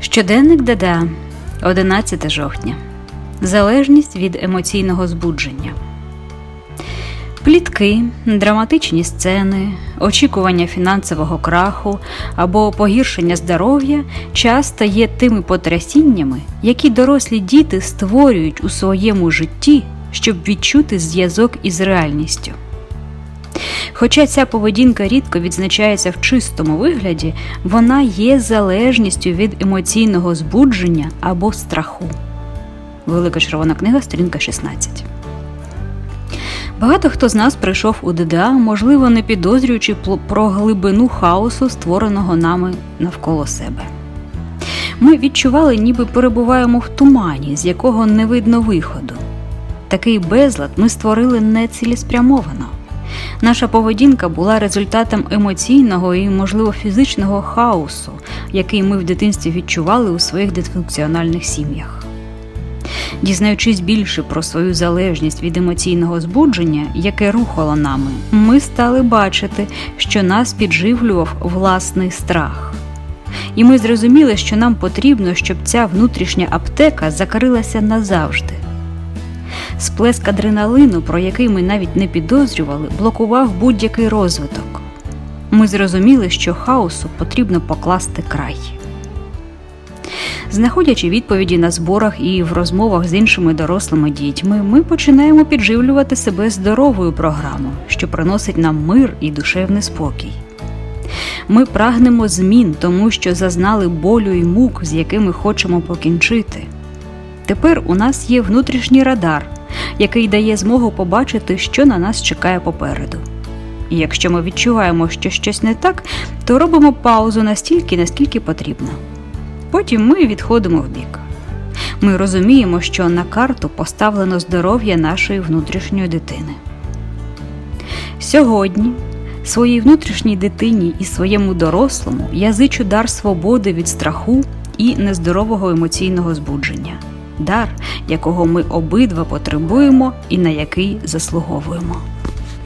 Щоденник Дада, 11 жовтня. Залежність від емоційного збудження. Плітки, драматичні сцени, очікування фінансового краху або погіршення здоров'я часто є тими потрясіннями, які дорослі діти створюють у своєму житті, щоб відчути зв'язок із реальністю. Хоча ця поведінка рідко відзначається в чистому вигляді, вона є залежністю від емоційного збудження або страху. Велика червона книга, сторінка 16. Багато хто з нас прийшов у ДДА, можливо, не підозрюючи про глибину хаосу, створеного нами навколо себе. Ми відчували, ніби перебуваємо в тумані, з якого не видно виходу. Такий безлад ми створили нецілеспрямовано. Наша поведінка була результатом емоційного і, можливо, фізичного хаосу, який ми в дитинстві відчували у своїх дисфункціональних сім'ях. Дізнаючись більше про свою залежність від емоційного збудження, яке рухало нами, ми стали бачити, що нас підживлював власний страх. І ми зрозуміли, що нам потрібно, щоб ця внутрішня аптека закрилася назавжди. Сплеск адреналину, про який ми навіть не підозрювали, блокував будь-який розвиток. Ми зрозуміли, що хаосу потрібно покласти край. Знаходячи відповіді на зборах і в розмовах з іншими дорослими дітьми, ми починаємо підживлювати себе здоровою програмою, що приносить нам мир і душевний спокій. Ми прагнемо змін, тому що зазнали болю і мук, з якими хочемо покінчити. Тепер у нас є внутрішній радар, який дає змогу побачити, що на нас чекає попереду. І якщо ми відчуваємо, що щось не так, то робимо паузу настільки, наскільки потрібно. Потім ми відходимо вбік. Ми розуміємо, що на карту поставлено здоров'я нашої внутрішньої дитини. Сьогодні своїй внутрішній дитині і своєму дорослому я зичу дар свободи від страху і нездорового емоційного збудження, дар, якого ми обидва потребуємо і на який заслуговуємо.